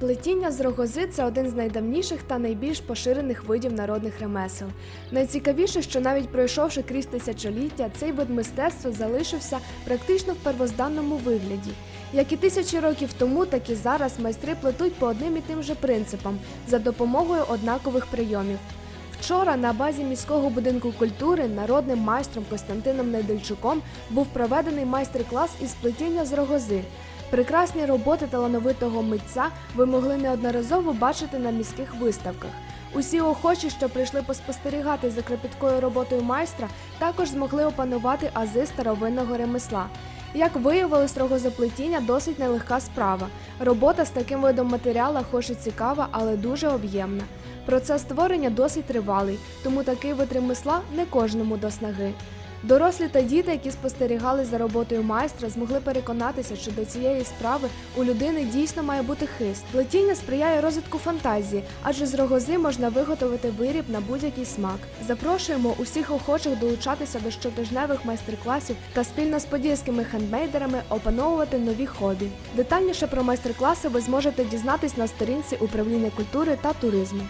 Плетіння з рогози це один з найдавніших та найбільш поширених видів народних ремесел. Найцікавіше, що навіть пройшовши крізь тисячоліття, цей вид мистецтва залишився практично в первозданному вигляді. Як і тисячі років тому, так і зараз майстри плетуть по одним і тим же принципам за допомогою однакових прийомів. Вчора на базі міського будинку культури народним майстром Костянтином Найдельчуком був проведений майстер-клас із плетіння з рогози. Прекрасні роботи талановитого митця ви могли неодноразово бачити на міських виставках. Усі охочі, що прийшли поспостерігати за кропіткою роботою майстра, також змогли опанувати ази старовинного ремесла. Як виявилось, рогозаплетіння досить нелегка справа. Робота з таким видом матеріала хоч і цікава, але дуже об'ємна. Процес створення досить тривалий, тому такий вид ремесла не кожному до снаги. Дорослі та діти, які спостерігали за роботою майстра, змогли переконатися, що до цієї справи у людини дійсно має бути хист. Плетіння сприяє розвитку фантазії, адже з рогози можна виготовити виріб на будь-який смак. Запрошуємо усіх охочих долучатися до щотижневих майстер-класів та спільно з подільськими хендмейдерами опановувати нові хобі. Детальніше про майстер-класи ви зможете дізнатись на сторінці управління культури та туризму.